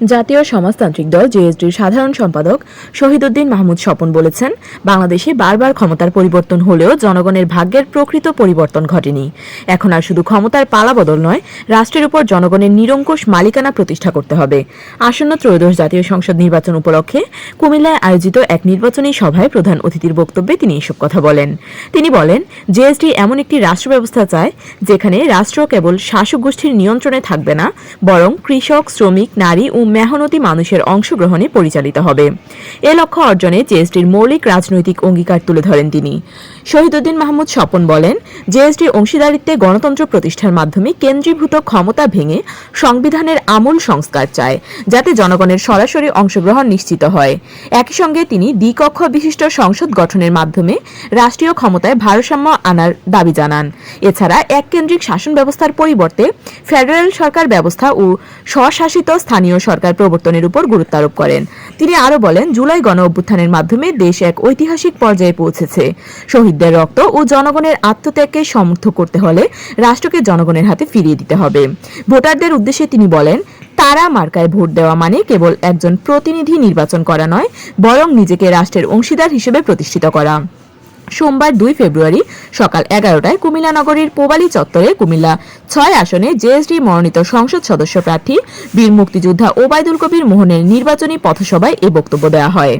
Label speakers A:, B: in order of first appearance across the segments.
A: জাতীয় সমাজতান্ত্রিক দল জেএসডির সাধারণ সম্পাদক শহীদুদ্দিন মাহমুদ স্বপন বলেছেন, বাংলাদেশে বারবার ক্ষমতার পরিবর্তন হলেও জনগণের ভাগ্যের প্রকৃত পরিবর্তন ঘটেনি। এখন আর শুধু ক্ষমতার পালাবদল নয়, রাষ্ট্রের উপর জনগণের নিরঙ্কুশ মালিকানা প্রতিষ্ঠা করতে হবে। আসন্ন ত্রয়োদশ জাতীয় সংসদ নির্বাচন উপলক্ষে কুমিল্লায় আয়োজিত এক নির্বাচনী সভায় প্রধান অতিথির বক্তব্যে তিনি এসব কথা বলেন। তিনি বলেন, জেএসডি এমন একটি রাষ্ট্র ব্যবস্থা চায়, যেখানে রাষ্ট্র কেবল শাসক গোষ্ঠীর নিয়ন্ত্রণে থাকবে না, বরং কৃষক, শ্রমিক, নারী ও মেহনতি মানুষের অংশগ্রহণে পরিচালিত হবে। এ লক্ষ্য অর্জনে জেএসডির মৌলিক রাজনৈতিক অঙ্গীকার তুলে ধরেন তিনি। শহীদুদ্দিন মাহমুদ স্বপন বলেন জেএসডি অংশীদারিত্বে গণতন্ত্র প্রতিষ্ঠার মাধ্যমে কেন্দ্রীভূত ক্ষমতা ভেঙে সংবিধানের আমূল সংস্কার চায়, যাতে জনগণের সরাসরি অংশগ্রহণ নিশ্চিত হয়। একই সঙ্গে তিনি দ্বিকক্ষ বিশিষ্ট সংসদ গঠনের মাধ্যমে রাষ্ট্রীয় ক্ষমতায় ভারসাম্য আনার দাবি জানান। এছাড়া এক কেন্দ্রিক শাসন ব্যবস্থার পরিবর্তে ফেডারেল সরকার ব্যবস্থা ও স্বশাসিত স্থানীয় সরকার প্রবর্তনের উপর গুরুত্ব আরোপ করেন। তিনি আরও বলেন, জুলাই গণ অভ্যুত্থানের মাধ্যমে দেশ এক ঐতিহাসিক পর্যায়ে পৌঁছেছে। শহীদদের রক্ত ও জনগণের আত্মত্যাগকে সমর্থ করতে হলে রাষ্ট্রকে জনগণের হাতে ফিরিয়ে দিতে হবে। ভোটারদের উদ্দেশ্যে তিনি বলেন, তারা মার্কায় ভোট দেওয়া মানে কেবল একজন প্রতিনিধি নির্বাচন করা নয়, বরং নিজেকে রাষ্ট্রের অংশীদার হিসেবে প্রতিষ্ঠিত করা। সোমবার দুই ফেব্রুয়ারি সকাল এগারোটায় কুমিল্লা নগরীর পোবালি চত্বরে কুমিল্লা ছয় আসনে জেএসডি মনোনীত সংসদ সদস্য প্রার্থী বীর মুক্তিযোদ্ধা ওবায়দুল কবির মোহনের নির্বাচনী পথসভায় এ বক্তব্য দেওয়া হয়।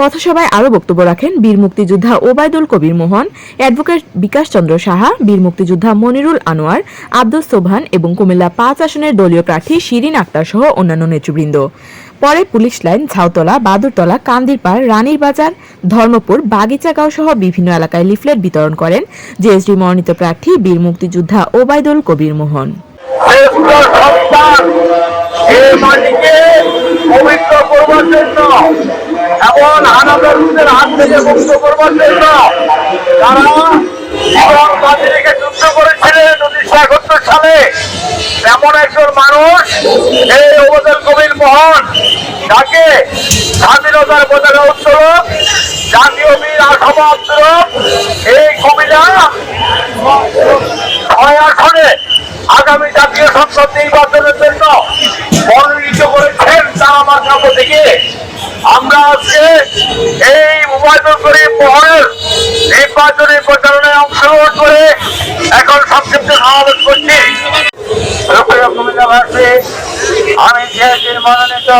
A: পথসভায় আরও বক্তব্য রাখেন বীর মুক্তিযোদ্ধা ওবায়দুল কবির মোহন, অ্যাডভোকেট বিকাশ চন্দ্র সাহা, বীর মুক্তিযোদ্ধা মনিরুল আনোয়ার আব্দুস সোবহান এবং কুমিল্লা পাঁচ আসনের দলীয় প্রার্থী শিরিন আক্তার সহ অন্যান্য নেতৃবৃন্দ। পরে পুলিশ লাইন, ঝাউতলা, বাদুরতলা, কান্দিরপাড়, রানীর বাজার, ধর্মপুর, বাগিচাগাঁও সহ বিভিন্ন এলাকায় লিফলেট বিতরণ করেন জেএসডি মনোনীত প্রার্থী বীর মুক্তিযোদ্ধা ওবায়দুল কবির মোহন।
B: পবিত্র করবার জন্য এবং হানাদারদের হাত থেকে মুক্ত করবার জন্য তারা জীবন যুদ্ধ করেছিলেন উনিশশো একাত্তর সালে এমন একজন মানুষ এই অবদান কবির মোহন তাকে স্বাধীনতার পতাকা উত্তোলন জাতীয় বীর আসাম আন্দোলন, এই কবিরা ছয় আসনে আগামী জাতীয় সংসদ নির্বাচনের জন্য আমরা আজকে এই মোবাইল করে মহলের নির্বাচনী প্রচারণায় অংশগ্রহণ করে এখন সংক্ষিপ্ত সমাবেশ করছি। আমি যেহেতু মনোনীত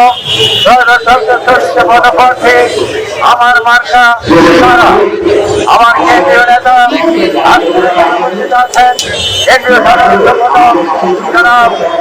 B: পদপ্রার্থী আমার মার্কা আমার কেন্দ্রীয় নেতা আছেন। কেন্দ্রীয়